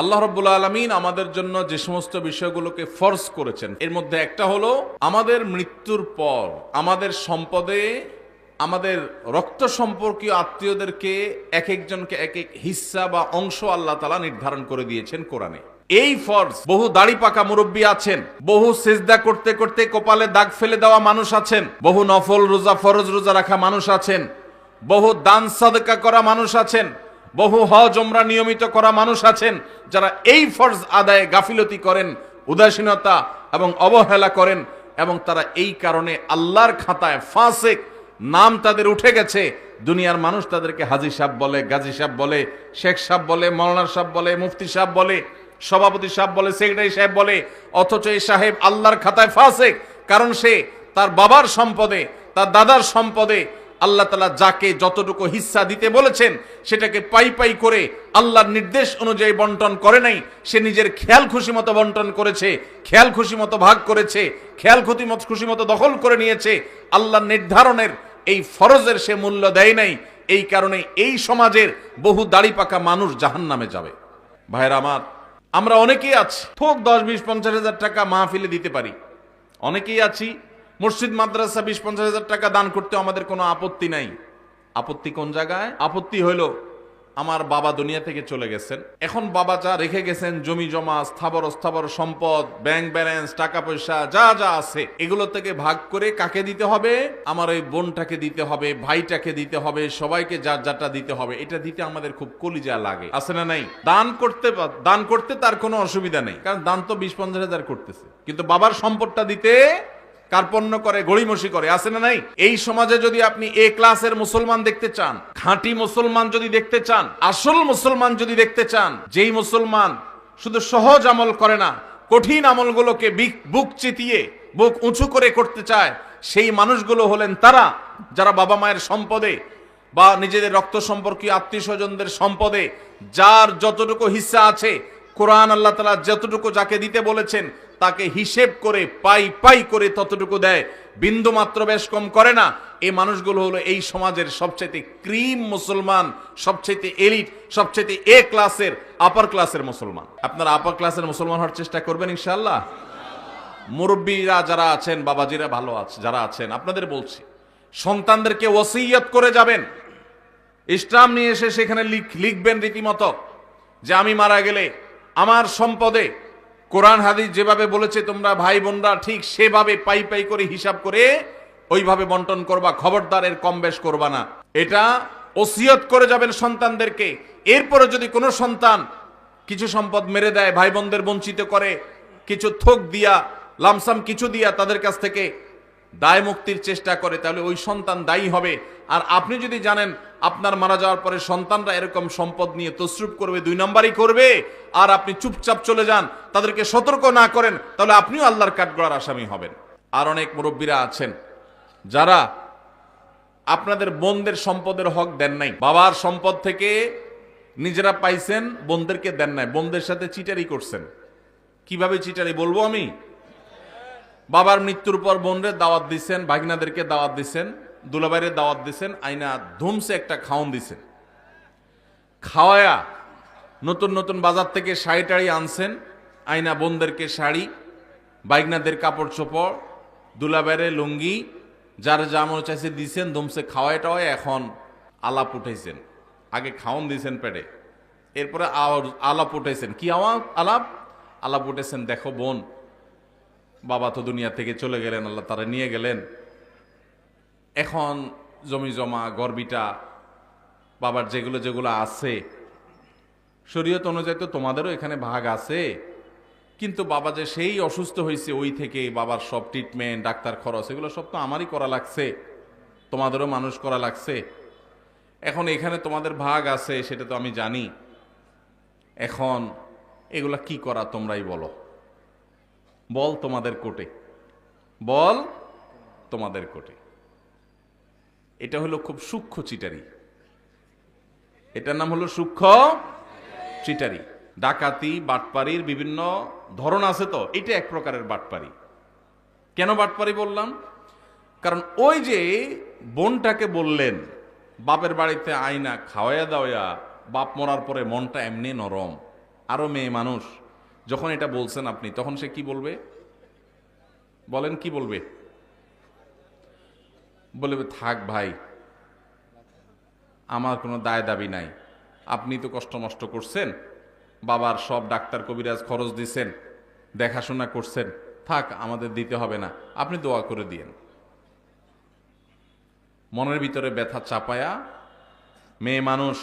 আল্লাহ রব্বুল আলমিন আমাদের জন্য যে সমস্ত বিষয়গুলোকে ফর্স করেছেন, এর মধ্যে একটা হলো আমাদের মৃত্যুর পর, আমাদের সম্পদে, আমাদের রক্ত সম্পর্কীয় আত্মীয়দেরকে এক একজনকে এক এক হিস্সা বা অংশ আল্লাহ তালা নির্ধারণ করে দিয়েছেন কোরআনে। এই ফর্জ, বহু দাড়ি পাকা মুরব্বী আছেন, বহু সেজদা করতে করতে কপালে দাগ ফেলে দেওয়া মানুষ আছেন, বহু নফল রোজা, ফরজ রোজা রাখা মানুষ আছেন, বহু দান সাদকা করা মানুষ আছেন বহু হজ ওমরা নিয়মিত করা মানুষ আছেন যারা এই ফরজ আদায়ে গাফিলতি করেন, উদাসীনতা এবং অবহেলা করেন এবং তারা এই কারণে আল্লাহর খাতায় ফাসেক নাম তাদের উঠে গেছে। দুনিয়ার মানুষ তাদেরকে হাজি সাহেব বলে, গাজী সাহেব বলে, শেখ সাহেব বলে, মৌলানা সাহেব বলে, মুফতি সাহেব বলে, সভাপতি সাহেব বলে, সেক্রেটারি সাহেব বলে, অথচ এই সাহেব আল্লাহর খাতায় ফাসেক। কারণ সে তার বাবার সম্পদে, তার দাদার সম্পদে আল্লাহ তালা যাকে যতটুকু হিস্সা দিতে বলেছেন, সেটাকে পাই পাই করে আল্লাহর নির্দেশ অনুযায়ী বন্টন করে নাই, সে নিজের খেয়াল খুশি মতো বন্টন করেছে, খেয়াল খুশি মতো ভাগ করেছে, খেয়াল খুশি মতো খুশি মতো দখল করে নিয়েছে, আল্লাহর নির্ধারণের এই ফরজের সে মূল্য দেয় নাই, এই কারণে এই সমাজের বহু দাড়ি পাকা মানুষ জাহান নামে যাবে। ভাইরা আমার, আমরা অনেকেই আছি থোক দশ, বিশ, পঞ্চাশ হাজার টাকা মাহফিলে দিতে পারি, অনেকেই আছি মসজিদ, মাদ্রাসা বিশ পঞ্চাশ হাজার টাকা দান করতে আমাদের কোনো আপত্তি নাই। আপত্তি কোন জায়গায়? আপত্তি হইল আমার বাবা দুনিয়া থেকে চলে গেছেন। এখন বাবা যা রেখে গেছেন, জমি জমা, স্থাবর স্থাবর সম্পদ, ব্যাংক ব্যালেন্স, টাকা পয়সা, যা যা আছে, এগুলো থেকে ভাগ করে কাকে দিতে হবে? আমার ওই বোনটাকে দিতে হবে, ভাইটাকে দিতে হবে, সবাইকে যার যারটা দিতে হবে, এটা দিতে আমাদের খুব কলিজা লাগে। আছে না নাই? দান করতে দান করতে তার কোনো অসুবিধা নেই, কারণ দান তো বিশ পঞ্চাশ হাজার করতেছে। কিন্তু বাবার সম্পদটা দিতে কার্পণ্য করে, গড়িমসি করে, আছে না নাই? এই সমাজে যদি আপনি এ ক্লাসের মুসলমান দেখতে চান, খাঁটি মুসলমান যদি দেখতে চান, আসল মুসলমান যদি দেখতে চান, যেই মুসলমান শুধু সহজ আমল করে না, কঠিন আমলগুলোকে বিক- চিতিয়ে, বুক উঁচু করে করতে চায়, সেই মানুষগুলো হলেন তারা, যারা বাবা মায়ের সম্পদে বা নিজেদের রক্ত সম্পর্কীয় আত্মীয় স্বজনদের সম্পদে, যার যতটুকু হিস্সা আছে, কোরআন আল্লাহ তালা যতটুকু যাকে দিতে বলেছেন তাকে হিসেব করে পাই পাই করে ততটুকু দেয়। বিন্দু মাত্র বেশ কম করে না। এই মানুষগুলো হলো এই সমাজের সবচাইতে ক্রিম মুসলমান, সবচাইতে এলিট, সবচাইতে এ ক্লাসের, আপার ক্লাসের মুসলমান। আপনারা আপার ক্লাসের মুসলমান হওয়ার চেষ্টা করবেন ইনশাআল্লাহ? মুরব্বীরা যারা আছেন, বাবাজিরা ভালো আছে, যারা আছেন, আপনাদের বলছি, সন্তানদেরকে ওসিয়ত করে যাবেন। ইসলাম নিয়ে এসে সেখানে লিখ- লিখবেন রীতিমতো যে আমি মারা গেলে আমার সম্পদে কোরআন হাদিস যেভাবে বলেছে, তোমরা ভাই বোনরা ঠিক সেভাবে পাই পাই করে হিসাব করে ওইভাবে বন্টন করবা, খবরদারের কম বেশ করবা না। এটা ওসিয়ত করে যাবেন সন্তানদেরকে। এরপরে যদি কোনো সন্তান কিছু সম্পদ মেরে দেয়, ভাই বোনদের বঞ্চিত করে, কিছু থোক দিয়া, লামসাম কিছু দিয়া তাদের কাছ থেকে দায় মুক্তির চেষ্টা করে, তাহলে ওই সন্তান দায়ী হবে। আর আপনি যদি জানেন আপনার মারা যাওয়ার পরে সন্তানরা এরকম সম্পদ নিয়ে তসরুপ করবে, দুই নম্বরই করবে, আর আপনি চুপচাপ চলে যান, তাদেরকে সতর্ক না করেন, তাহলে আপনিও আল্লাহর কাঠগড়ার আসামি হবেন। আর অনেক মুরব্বীরা আছেন, যারা আপনাদের বোনদের সম্পদের হক দেন নাই। বাবার সম্পদ থেকে নিজেরা পাইছেন, বোনদেরকে দেন নাই। বোনদের সাথে চিটারি করছেন। কীভাবে চিটারি বলব আমি? বাবার মৃত্যুর পর বোনরে দাওয়াত দিচ্ছেন ভাগিনাদেরকে দাওয়াত দিছেন। দুলাবাইরে দাওয়াত দিছেন, আইনা ধুমসে একটা খাওন দিছেন। খাওয়ায়া নতুন নতুন বাজার থেকে শাড়ি টাড়ি আনছেন, আইনা বোনদেরকে শাড়ি বাইগনাদের কাপড় চোপড় দুলাবাইরে লুঙ্গি, যার মনে চাইছে দিছেন, ধুমসে খাওয়াই টাওয়াই এখন আলাপ উঠেছেন আগে খাওন দিছেন পেটে, এরপরে আলাপ উঠেছেন কি আওয়াজ? আলাপ? আলাপ উঠেছেন দেখো বোন, বাবা তো দুনিয়া থেকে চলে গেলেন, আল্লাহ তারা নিয়ে গেলেন। এখন জমি জমা গর্বিটা বাবার যেগুলো যেগুলো আছে, শরীয়ত অনুযায়ী তো তোমাদেরও এখানে ভাগ আছে। কিন্তু বাবা যে সেই অসুস্থ হয়েছে ওই থেকে বাবার সব ট্রিটমেন্ট ডাক্তার খরচ, এগুলো সব তো আমারই করা লাগছে। তোমাদেরও মানুষ করা লাগছে। এখন এখানে তোমাদের ভাগ আছে, সেটা তো আমি জানি। এখন এগুলা কি করা তোমরাই বলো। বল তোমাদের কোটে। বল তোমাদের কোটে। এটা হলো খুব সূক্ষ্ম চিটারি। এটার নাম হলো সূক্ষ্ম চিটারি। ডাকাতি বাটপারির বিভিন্ন ধরন আছে তো, এটা এক প্রকারের বাটপারি কেন বাটপারি বললাম? কারণ ওই যে বোনটাকে বললেন, বাপের বাড়িতে আয়না খাওয়াইয়া দাওয়া বাপ মরার পরে মনটা এমনি নরম, আরও মেয়ে মানুষ, যখন এটা বলছেন আপনি, তখন সে কি বলবে? বলেন কি বলবে? বলবে থাক ভাই, আমার কোনো দায় দাবি নাই। আপনি তো কষ্ট মষ্ট করছেন, বাবার সব ডাক্তার কবিরাজ খরচ দিছেন, দেখাশোনা করছেন। থাক, আমাদের দিতে হবে না। আপনি দোয়া করে দিয়েন। মনের ভিতরে ব্যথা চাপায়া মেয়ে মানুষ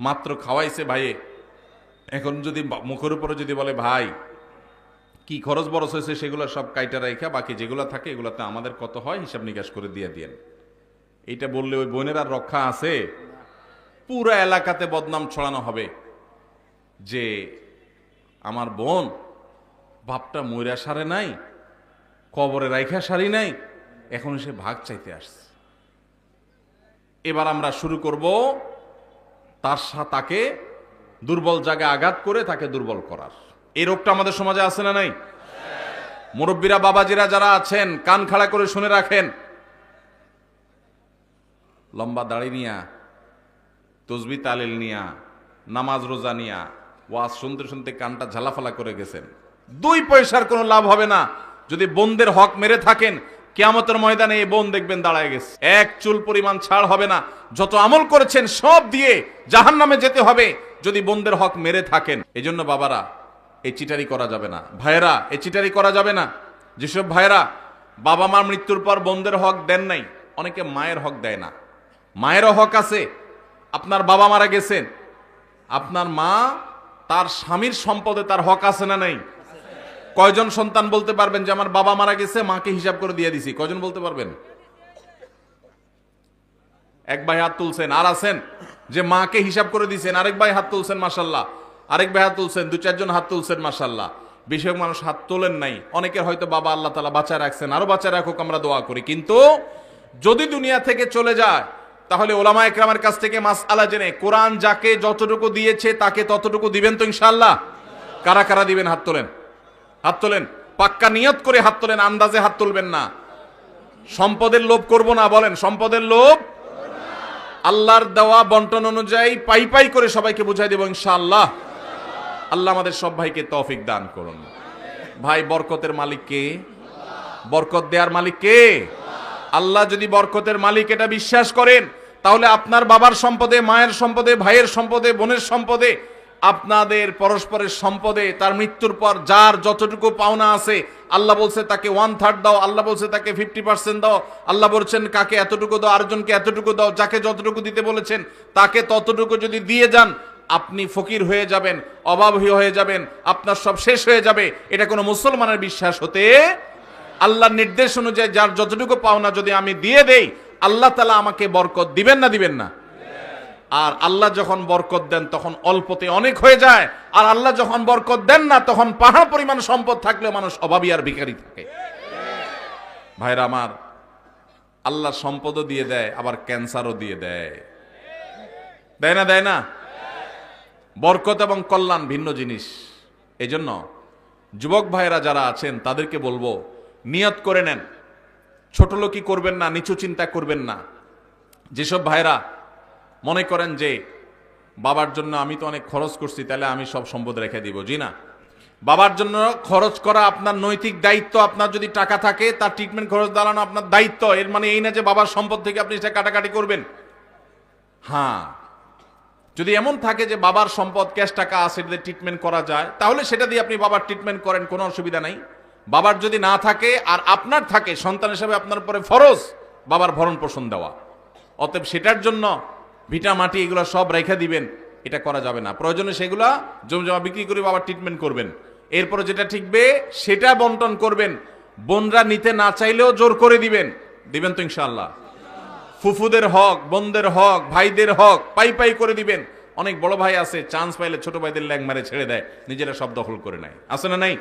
মাত্র খাওয়াইছে ভাইয়ে। এখন যদি মুখের উপরে যদি বলে, ভাই কি খরচ বরচ হয়েছে সেগুলো সব কাইটা রাইখা, বাকি যেগুলো থাকে এগুলোতে আমাদের কত হয় হিসাব নিকাশ করে দিয়ে দিয়েন এইটা বললে ওই বোনের আর রক্ষা আছে? পুরো এলাকাতে বদনাম ছড়ানো হবে যে আমার বোন বাপটা ময়রা সারে নাই, কবরে রাইখা সারি নাই, এখন সে ভাগ চাইতে আসছে। এবার আমরা শুরু করব তার তাকে দুর্বল জায়গায় আঘাত করে তাকে দুর্বল করার। এই রোগটা আমাদের সমাজে আছে না নাই? মুরব্বীরা, বাবাজিরা যারা আছেন, কান খাড়া করে শুনে রাখেন। লম্বা দাড়ি নিয়া, তসবি তালিল নিয়া, নামাজ রোজা নিয়া, ওয়াজ শুনতে শুনতে কানটা ঝালাফালা করে গেছেন। দুই পয়সার কোনো লাভ হবে না। যদি বোনদের হক মেরে থাকেন, কেয়ামতের ময়দানে এই বোন দেখবেন দাঁড়ায় গেছে। এক চুল পরিমাণ ছাড় হবে না। যত আমল করেছেন সব দিয়ে জাহান নামে যেতে হবে, যদি বোনদের হক মেরে থাকেন। এই জন্য বাবারা এই চিটারি করা যাবে না। ভাইয়েরা এই চিটারি করা যাবে না। যেসব ভাইয়েরা বাবা মার মৃত্যুর পর বোনদের হক দেন নাই, অনেকে মায়ের হক দেয় না। মায়েরও হক আছে। আপনার বাবা মারা গেছেন। আপনার মা তার স্বামীর সম্পদে তার হক আছে না নাই? কয়জন সন্তান বলতে পারবেন যে আমার বাবা মারা গেছে, মাকে হিসাব করে দিয়ে দিছি? কয়জন বলতে পারবেন? এক ভাই হাত তুলছেন। আর আছেন যে মাকে হিসাব করে দিছেন। আরেক ভাই হাত তুলছেন মাসাল্লাহ আরেক ভাই হাত তুলছেন, দু চারজন হাত তুলছেন মাসাল্লাহ বেশিরভাগ মানুষ হাত তোলেন নাই। অনেকের হয়তো বাবা আল্লাহ তালা বাঁচায় রাখছেন, আরও বাঁচায় রাখুক, আমরা দোয়া করি। কিন্তু যদি দুনিয়া থেকে চলে যায়, তাহলে ওলামা একরামের কাছ থেকে মাস আলা জেনে, কোরআন যাকে যতটুকু দিয়েছে, তাকে ততটুকু দিবেন তো ইনশাল্লাহ কারা কারা দিবেন হাত তোলেন? হাত তোলেন? পাক্কা নিয়ত করে হাত তোলেন, আন্দাজে হাত তুলবেন না। সম্পদের লোভ করব না, বলেন, সম্পদের লোভ? আল্লাহর দেওয়া বন্টন অনুযায়ী পাই পাই করে সবাইকে বুঝাই দেব ইনশাআল্লাহ। আল্লাহ আমাদের সব ভাইকে তৌফিক দান করুন। ভাই, বরকতের মালিক কে? বরকত দেওয়ার মালিক কে? আল্লাহ যদি বরকতের মালিক এটা বিশ্বাস করেন, তাহলে আপনার বাবার সম্পদে, মায়ের সম্পদে, ভাইয়ের সম্পদে, বোনের সম্পদে, আপনাদের পরস্পরের সম্পদে, তার মৃত্যুর পর যার যতটুকু পাওনা আছে, আল্লাহ বলছে তাকে ওয়ান থার্ড দাও, আল্লাহ বলছে তাকে ফিফটি পার্সেন্ট দাও, আল্লাহ বলছেন কাকে এতটুকু দাও, আরেকজনকে এতটুকু দাও, যাকে যতটুকু দিতে বলেছেন, তাকে ততটুকু যদি দিয়ে যান আপনি ফকির হয়ে যাবেন অভাবী হয়ে যাবেন, আপনার সব শেষ হয়ে যাবে। এটা কোনো মুসলমানের বিশ্বাস হতে আল্লাহর নির্দেশ অনুযায়ী যার যতটুকু পাওনা যদি আমি দিয়ে দেই, আল্লাহ তালা আমাকে বরকত দিবেন না দিবেন না? আর আল্লাহ যখন বরকত দেন, তখন অল্পতে অনেক হয়ে যায়। আর আল্লাহ যখন বরকত দেন না, তখন পাহাড় পরিমাণ সম্পদ থাকলেও মানুষ অভাবী আর ভিখারি থাকে। ভাইরা আমার, আল্লাহ সম্পদও দিয়ে দেয়, আবার ক্যান্সারও দিয়ে দেয়। দেয় না দেয় না? বরকত এবং কল্যাণ ভিন্ন জিনিস। এজন্য যুবক ভাইয়েরা যারা আছেন, তাদেরকে বলব, নিয়ত করে নেন। ছোট লোকই করবেন না, নিচু চিন্তা করবেন না। যেসব ভাইরা মনে করেন যে, বাবার জন্য আমি তো অনেক খরচ করছি, তাহলে আমি সব সম্পদ রেখে দিব। জি না। বাবার জন্য খরচ করা আপনার নৈতিক দায়িত্ব, আপনার যদি টাকা থাকে, তার ট্রিটমেন্ট খরচ দাঁড়ানো আপনার দায়িত্ব। এর মানে এই না যে বাবার সম্পদ থেকে আপনি সেটা কাটাকাটি করবেন। হ্যাঁ যদি এমন থাকে যে বাবার সম্পদ, ক্যাশ টাকা আছে সেটা ট্রিটমেন্ট করা যায়, তাহলে সেটা দিয়ে আপনি বাবার ট্রিটমেন্ট করেন, কোনো অসুবিধা নাই। বাবার যদি না থাকে, আর আপনার থাকে, সন্তান হিসাবে আপনার উপরে ফরজ, বাবার ভরণ পোষণ দেওয়া। অতএব সেটার জন্য ভিটা, মাটি, এগুলো সব রেখে দিবেন, এটা করা যাবে না। প্রয়োজনে সেগুলা জমি জমা বিক্রি করে বাবার ট্রিটমেন্ট করবেন। এরপরে যেটা ঠিকবে, সেটা বন্টন করবেন। বোনরা নিতে না চাইলেও জোর করে দিবেন। দিবেন তো ইনশাআল্লাহ। ফুফুদের হক, বোনদের হক, ভাইদের হক, পাই পাই করে দিবেন। অনেক বড় ভাই আছে চান্স পাইলে ছোট ভাইদের ল্যাং মারে ছেড়ে দেয়, নিজেরা সব দখল করে নেয়। আছে না নাই?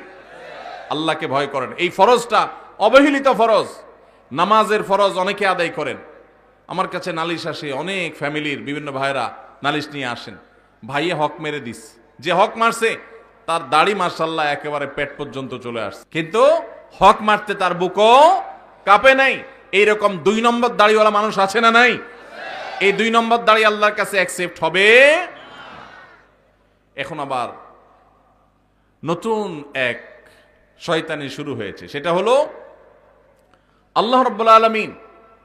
আল্লাহকে ভয় করেন। এই ফরজটা অবহেলিত ফরজ, নামাজের ফরজ অনেকে আদায় করেন। আমার কাছে নালিশ আসে, অনেক ফ্যামিলির বিভিন্ন ভাইরা নালিশ নিয়ে আসেন। ভাইয়ে হক মেরে দিস। যে হক মারছে, তার দাড়ি মার্শাল্লাহ একেবারে পেট পর্যন্ত চলে আসছে। কিন্তু হক মারতে তার বুকও কাঁপে নাই। এইরকম দুই নম্বর দাড়িওয়ালা মানুষ আছে না নাই? এই দুই নম্বর দাড়ি আল্লাহর কাছে অ্যাকসেপ্ট হবে। এখন আবার নতুন এক শয়তানি শুরু হয়েছে। সেটা হলো আল্লাহ রব্বুল্লা আলমিন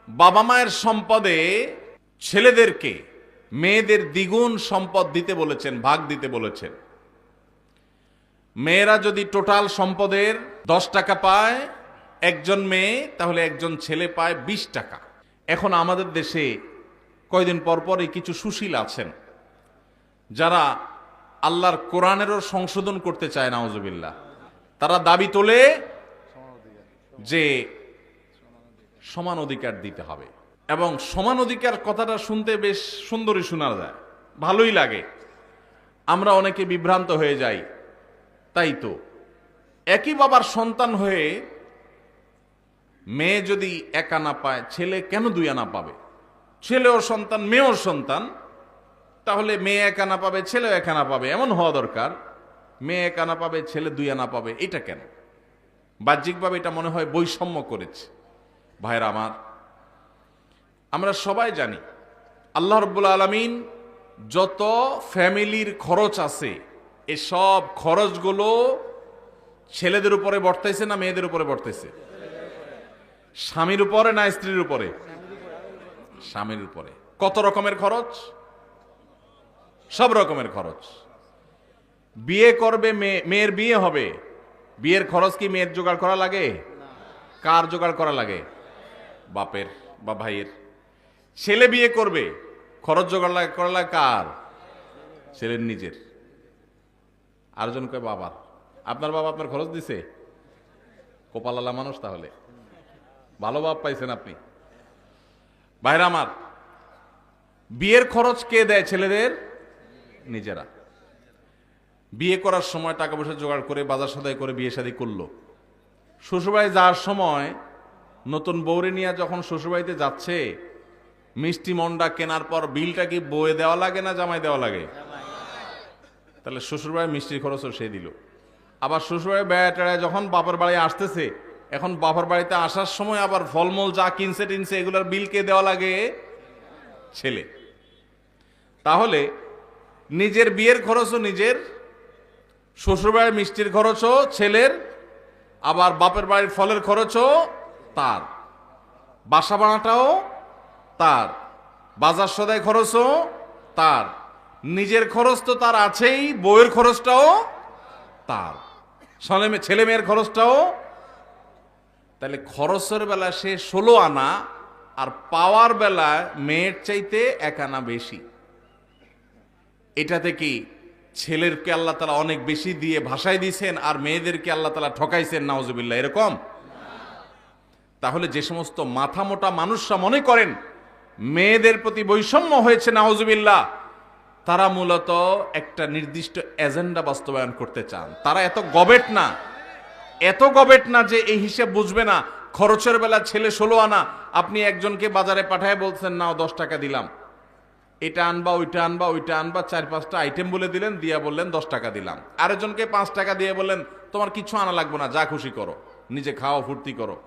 বাবা মায়ের সম্পদে ছেলেদেরকে মেয়েদের দ্বিগুণ সম্পদ দিতে বলেছেন, ভাগ দিতে বলেছেন। মেয়েরা যদি টোটাল সম্পদের দশ টাকা পায় একজন মেয়ে, তাহলে একজন ছেলে পায় বিশ টাকা। এখন আমাদের দেশে কয়দিন পরপরই কিছু সুশীল আছেন, যারা আল্লাহর কোরআনেরও সংশোধন করতে চায় নাওজবিল্লা তারা দাবি তোলে যে সমান অধিকার দিতে হবে। এবং সমান অধিকার কথাটা শুনতে বেশ সুন্দরই শোনা যায়, ভালোই লাগে। আমরা অনেকে বিভ্রান্ত হয়ে যাই, তাই তো। একই বাবার সন্তান হয়ে মেয়ে যদি এক আনা পায়, ছেলে কেন দুই আনা পাবে? ছেলেও সন্তান, মেয়েও সন্তান, তাহলে মেয়ে এক আনা পাবে, ছেলেও এক আনা পাবে, এমন হওয়া দরকার। মেয়ে এক আনা পাবে, ছেলে দুই আনা পাবে, এটা কেন? বাহ্যিকভাবে এটা মনে হয় বৈষম্য করেছে। ভাইরা আমার, আমরা সবাই জানি, আল্লাহ রব্বুল আলমিন যত ফ্যামিলির খরচ আছে, এসব খরচগুলো ছেলেদের উপরে বর্তাইছে না মেয়েদের উপরে বর্তাইছে? স্বামীর উপরে না স্ত্রীর উপরে? স্বামীর উপরে। কত রকমের খরচ? সব রকমের খরচ। বিয়ে করবে মেয়ে মেয়ের বিয়ে হবে। বিয়ের খরচ কি মেয়ের জোগাড় করা লাগে? কার জোগাড় করা লাগে? বাপের বা ভাইয়ের। ছেলে বিয়ে করবে। খরচ জোগাড় করা লাগে কার? ছেলের নিজের। আরেকজন কয়, বাবার। আপনার বাবা আপনার খরচ দিছে? কোপালালা মানুষ তাহলে। ভালো বাপ পাইছেন আপনি। বাইরে আমার, বিয়ের খরচ কে দেয় ছেলেদের? নিজেরা। বিয়ে করার সময় টাকা পয়সা জোগাড় করে, বাজার সদাই করে বিয়ে শাদী করল। শ্বশুরবাড়ি যাওয়ার সময় নতুন বৌরে নিয়ে যখন শ্বশুরবাড়িতে যাচ্ছে, মিষ্টি মন্ডা কেনার পর বিলটা কি বয়ে দেওয়া লাগে না জামাই দেওয়া লাগে? তাহলে শ্বশুরবাড়ি মিষ্টির খরচও সে দিল। আবার শ্বশুরবাড়ি বেড়া টেড়ায় যখন বাপের বাড়ি আসতেছে এখন বাপের বাড়িতে আসার সময় আবার ফলমূল যা কিনছে টিনছে এগুলোর বিল কে দেওয়া লাগে? ছেলে। তাহলে নিজের বিয়ের খরচও নিজের, শ্বশুরবাড়ির মিষ্টির খরচও ছেলের, আবার বাপের বাড়ির ফলের খরচও তার। বাসা বানাটাও তার, বাজার সদাই খরচও তার। নিজের খরচ তো তার আছেই বইয়ের খরচটাও তার। ছেলে মেয়ের খরচটাও তাহলে খরচের বেলা সে ষোলো আনা আর পাওয়ার বেলা মেয়ের চাইতে এক আনা বেশি। এটাতে কি ছেলেরকে আল্লাহ তালা অনেক বেশি দিয়ে ভাষায় দিয়েছেন আর মেয়েদেরকে আল্লাহ তালা ঠকাইছেন? নাওজুবিল্লাহ এরকম? তাহলে যে সমস্ত মাথা মোটা মানুষরা মনে করেন মেয়েদের প্রতি বৈষম্য হয়েছে নাওজুবিল্লাহ তারা মূলত একটা নির্দিষ্ট এজেন্ডা বাস্তবায়ন করতে চান। তারা এত গবেট না। এত গবেট না যে এই হিসেব বুঝবে না। খরচের বেলা ছেলে ষোলো আনা। আপনি একজনকে বাজারে পাঠায় বলছেন, নাও, দশ টাকা দিলাম। এটা আনবা, ওইটা আনবা ওইটা আনবা, চার, পাঁচটা আইটেম বলে দিলেন, দিয়া বললেন, দশ টাকা দিলাম। আরেকজনকে পাঁচ টাকা দিয়ে বললেন, তোমার কিছু আনা লাগবে না, যা খুশি করো। নিজে খাও ফুর্তি করো।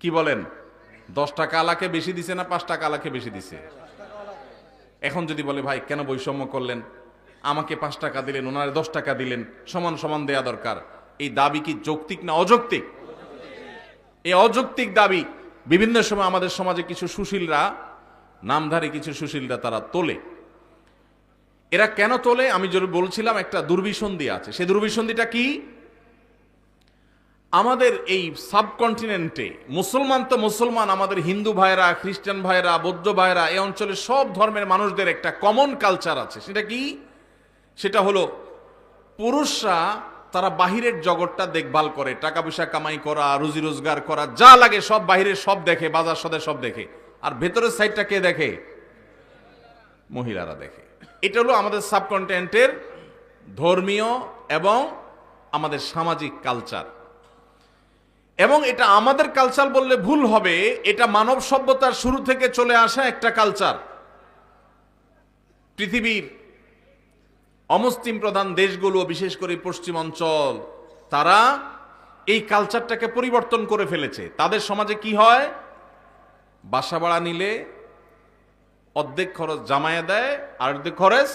কি বলেন? দশ টাকা আলাকে বেশি দিছে না পাঁচ টাকা আলাকে বেশি দিছে? এখন যদি বলে, ভাই, কেন বৈষম্য করলেন? আমাকে পাঁচ টাকা দিলেন, ওনারে দশ টাকা দিলেন, সমান সমান দেয়া দরকার। এই দাবি কি যৌক্তিক না অযৌক্তিক? এই অযৌক্তিক দাবি বিভিন্ন সময় আমাদের সমাজে কিছু সুশীলরা, নামধারী কিছু সুশীলরা তারা তোলে। এরা কেন তোলে? আমি যদি বলছিলাম, একটা দুর্বিসন্ধি আছে। সেই দুর্বিসন্ধিটা কি? আমাদের এই সাবকন্টিনেন্টে মুসলমান তো মুসলমান, আমাদের হিন্দু ভাইরা খ্রিস্টান ভাইরা বৌদ্ধ ভাইরা এই অঞ্চলের সব ধর্মের মানুষদের একটা কমন কালচার আছে। সেটা কি? সেটা হলো পুরুষরা তারা বাহিরের জগৎটা দেখভাল করে, টাকা পয়সা কামাই করা, রুজি রোজগার করা, যা লাগে সব বাহিরের সব দেখে, বাজার সদে সব দেখে। আর ভেতরের সাইডটা কে দেখে? মহিলারা দেখে। এটা হলো আমাদের সাবকন্টিনেন্টের ধর্মীয় এবং আমাদের সামাজিক কালচার। এবং এটা আমাদের কালচার বললে ভুল হবে, এটা মানব সভ্যতার শুরু থেকে চলে আসা একটা কালচার। পৃথিবীর অমুসলিম প্রধান দেশগুলো, বিশেষ করে পশ্চিম অঞ্চল, তারা এই কালচারটাকে পরিবর্তন করে ফেলেছে। তাদের সমাজে কি হয়? বাসা ভাড়া নিলে অর্ধেক খরচ জামাইয়ে দেয়, আর অর্ধেক খরচ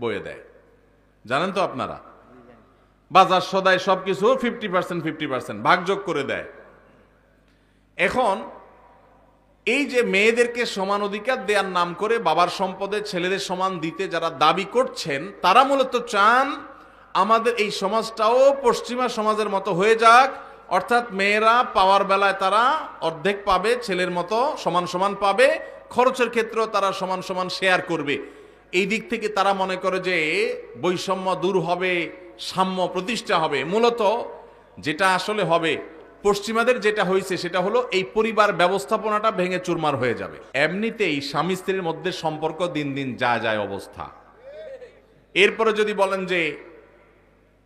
বয়ে দেয়। জানেন তো আপনারা? বাজার সদায় সব কিছু ফিফটি পার্সেন্ট ফিফটি পার্সেন্ট ভাগযোগ করে দেয়। এখন এই যে মেয়েদেরকে সমান অধিকার দেওয়ার নাম করে বাবার সম্পদে ছেলেদের সমান দিতে যারা দাবি করছেন, তারা মূলত চান আমাদের এই সমাজটাও পশ্চিমা সমাজের মতো হয়ে যাক, অর্থাৎ মেয়েরা পাওয়ার বেলায় তারা অর্ধেক পাবে, ছেলের মতো সমান সমান পাবে, খরচের ক্ষেত্রেও তারা সমান সমান শেয়ার করবে। এই দিক থেকে তারা মনে করে যে বৈষম্য দূর হবে, সাম্য প্রতিষ্ঠা হবে। মূলত যেটা আসলে হবে পশ্চিমাদের যেটা হয়েছে সেটা হলো এই পরিবার ব্যবস্থাপনাটা ভেঙে চুরমার হয়ে যাবে। এমনিতেই স্বামী স্ত্রীর মধ্যে সম্পর্ক দিন দিন যা যায় অবস্থা। এরপরে যদি বলেন যে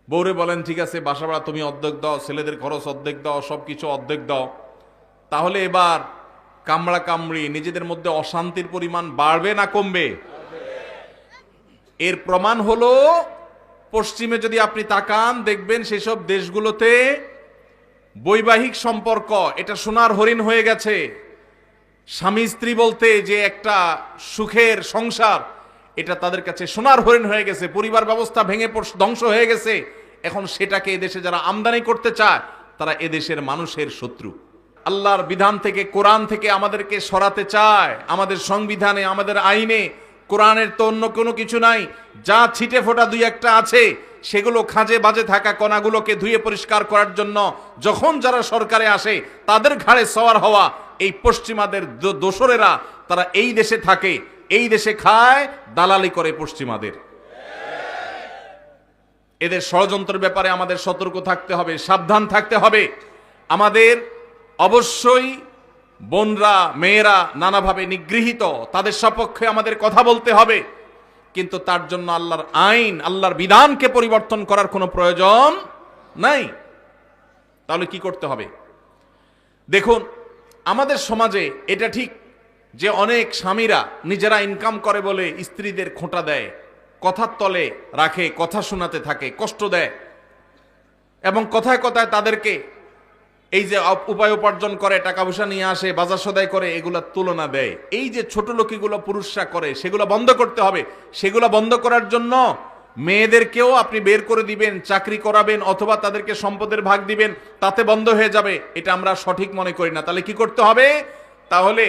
বৌরে বলেন, ঠিক আছে, বাসা ভাড়া তুমি অর্ধেক দাও, ছেলেদের খরচ অর্ধেক দাও সব কিছু অর্ধেক দাও। তাহলে এবার কামড়া কামড়ি, নিজেদের মধ্যে অশান্তির পরিমাণ বাড়বে না কমবে? এর প্রমাণ হলো, পশ্চিমে যদি আপনি তাকান, দেখবেন সেসব দেশগুলোতে বৈবাহিক সম্পর্ক, এটা সোনার হরিণ হয়ে গেছে। স্বামী স্ত্রী বলতে যে একটা সুখের সংসার, এটা তাদের কাছে সোনার হরিণ হয়ে গেছে, পরিবার ব্যবস্থা ভেঙে ধ্বংস হয়ে গেছে। এখন সেটাকে এদেশে যারা আমদানি করতে চায়, তারা এদেশের মানুষের শত্রু। আল্লাহর বিধান থেকে, কোরআন থেকে আমাদেরকে সরাতে চায়, আমাদের সংবিধানে, আমাদের আইনে। কোরআনের তো অন্য কোনো কিছু নাই, যা ছিটে ফোটা দুই একটা আছে সেগুলো খাঁজে বাজে থাকা কণাগুলোকে ধুয়ে পরিষ্কার করার জন্য যখন যারা সরকারে আসে, তাদের ঘাড়ে সওয়ার হওয়া এই পশ্চিমাদের দোসরেরা, তারা এই দেশে থাকে, এই দেশে খায়, দালালি করে পশ্চিমাদের। এদের ষড়যন্ত্রের ব্যাপারে আমাদের সতর্ক থাকতে হবে, সাবধান থাকতে হবে। আমাদের অবশ্যই বোনরা, মেয়েরা নানাভাবে নিগৃহীত, তাদের সপক্ষে আমাদের কথা বলতে হবে। কিন্তু তার জন্য আল্লাহর আইন, আল্লাহর বিধানকে পরিবর্তন করার কোনো প্রয়োজন নাই। তাহলে কি করতে হবে? দেখুন, আমাদের সমাজে এটা ঠিক যে অনেক স্বামীরা নিজেরা ইনকাম করে বলে স্ত্রীদের খোঁটা দেয়, কথার তলে রাখে, কথা শোনাতে থাকে, কষ্ট দেয় এবং কথায় কথায় তাদেরকে এই যে উপায় উপার্জন করে, টাকা পয়সা নিয়ে আসে, বাজার সদাই করে, এগুলা তুলনা দেয়। এই যে ছোট লোকিগুলো পুরুষরা করে, সেগুলো বন্ধ করতে হবে। সেগুলো বন্ধ করার জন্য মেয়েদেরকেও আপনি বের করে দিবেন, চাকরি করাবেন, অথবা তাদেরকে সম্পদের ভাগ দিবেন, তাতে বন্ধ হয়ে যাবে। এটা আমরা সঠিক মনে করি না। তাহলে কি করতে হবে? তাহলে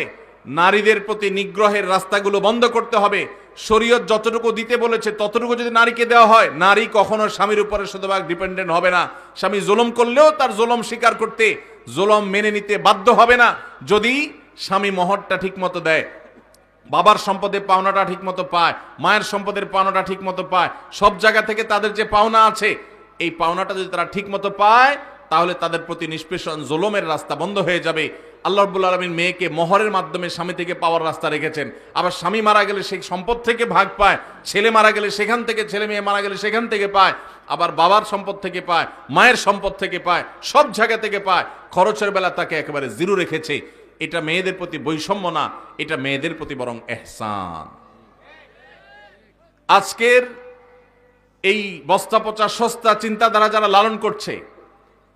নারীদের প্রতি নিগ্রহের রাস্তাগুলো বন্ধ করতে হবে। শরীয়ত যতটুকু দিতে বলেছে, ততটুকু যদি নারীকে দেওয়া হয়, নারী কখনো স্বামীর উপরে শতভাগ ডিপেন্ডেন্ট হবে না। স্বামী জুলম করলেও তার জুলম স্বীকার করতে, জুলম মেনে নিতে বাধ্য হবে না। যদি স্বামী মহরটা ঠিক মতো দেয়, বাবার সম্পদের পাওনাটা ঠিক মতো পায়, মায়ের সম্পদের পাওনাটা ঠিক মতো পায়, সব জায়গা থেকে তাদের যে পাওনা আছে, এই পাওনাটা যদি তারা ঠিক মতো পায়, তাহলে তাদের প্রতি নিষ্পেষণ, জোলমের রাস্তা বন্ধ হয়ে যাবে। আল্লাহ রব্বুল আলমিন মেয়েকে মহরের মাধ্যমে স্বামী থেকে পাওয়ার রাস্তা রেখেছেন। আবার স্বামী মারা গেলে সেই সম্পদ থেকে ভাগ পায়, ছেলে মারা গেলে সেখান থেকে, ছেলে মেয়ে মারা গেলে সেখান থেকে পায়, আবার বাবার সম্পদ থেকে পায়, মায়ের সম্পদ থেকে পায়, সব জায়গা থেকে পায়, খরচের বেলা তাকে একেবারে জিরো রেখেছে। এটা মেয়েদের প্রতি বৈষম্য না, এটা মেয়েদের প্রতি বরং এহসান। আজকের এই বস্তা পচা সস্তা চিন্তাধারা যারা লালন করছে,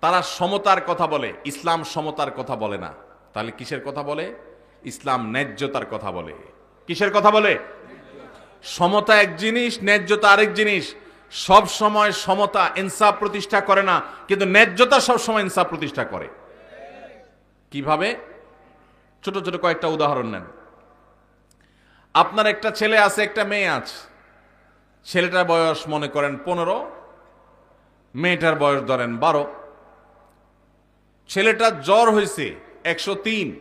তারা সমতার কথা বলে, ইসলাম সমতার কথা বলে না। তাহলে কিসের কথা বলে? ইসলাম ন্যায্যতার কথা বলে। কিসের কথা বলে? সমতা এক জিনিস, ন্যায্যতা আরেক জিনিস। সব সময় সমতা ইনসাফ প্রতিষ্ঠা করে না, কিন্তু ন্যায্যতা সব সময় ইনসাফ প্রতিষ্ঠা করে। কীভাবে? ছোট ছোট কয়েকটা উদাহরণ নেন। আপনার একটা ছেলে আছে, একটা মেয়ে আছে। ছেলেটার বয়স মনে করেন পনেরো, মেয়েটার বয়স ধরেন বারো। ছেলেটার জ্বর হয়েছে একশো তিন।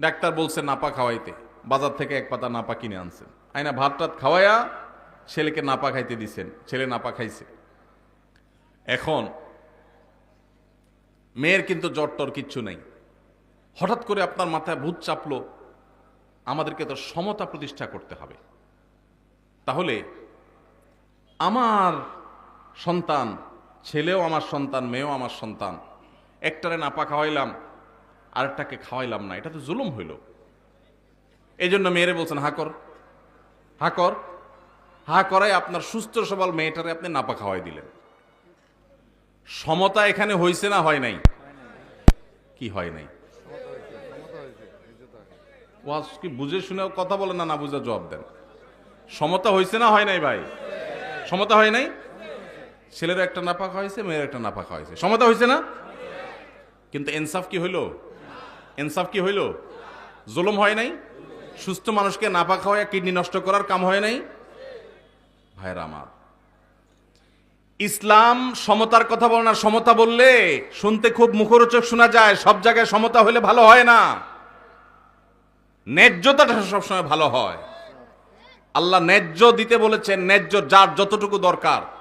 ডাক্তার বলছে নাপা খাওয়াইতে। বাজার থেকে এক পাতা নাপা কিনে আনছেন। আইনা ভাত টাত খাওয়াইয়া ছেলেকে নাপা খাইতে দিছেন। ছেলে নাপা খাইছে। এখন মেয়ের কিন্তু জ্বর টর কিচ্ছু নেই। হঠাৎ করে আপনার মাথায় ভূত চাপলো, আমাদেরকে তো সমতা প্রতিষ্ঠা করতে হবে। তাহলে আমার সন্তান, ছেলেও আমার সন্তান, মেয়েও আমার সন্তান, একটারে নাপা খাওয়াইলাম আরেকটাকে খাওয়াইলাম না, এটা তো জুলুম হইল। এই জন্য মেয়েরে বলছেন হাকর হাকর হা করাই আপনার সুস্থ সবল মেয়েটারে আপনি নাপা খাওয়াই দিলেন। সমতা এখানে হয়েছে না হয় নাই? কি হয় নাই? ওয়াজ কি বুঝে শুনে কথা বলেন না না বুঝে জবাব দেন? সমতা হয়েছে না হয় নাই ভাই? সমতা হয় নাই? ছেলেরও একটা নাপাক হয়েছে মেয়ের একটা নাপাক হয়েছে সমতা হয়েছে না? কিন্তু ইনসাফ কি হইল? ইনসাফ কি হইল? জুলুম হয় নাই? সুস্থ মানুষকে নাপাক হওয়া, কিডনি নষ্ট করার কাম হয় নাই? ভাইরা আমার, ইসলাম সমতার কথা বলে না, সমতা বললে শুনতে খুব মুখরোচক শোনা যায়, সব জায়গায় সমতা হলে ভালো হয় না। ন্যায্যতাটা সবসময় ভালো হয়। আল্লাহ ন্যায্য দিতে বলেছেন, ন্যায্য যার যতটুকু দরকার।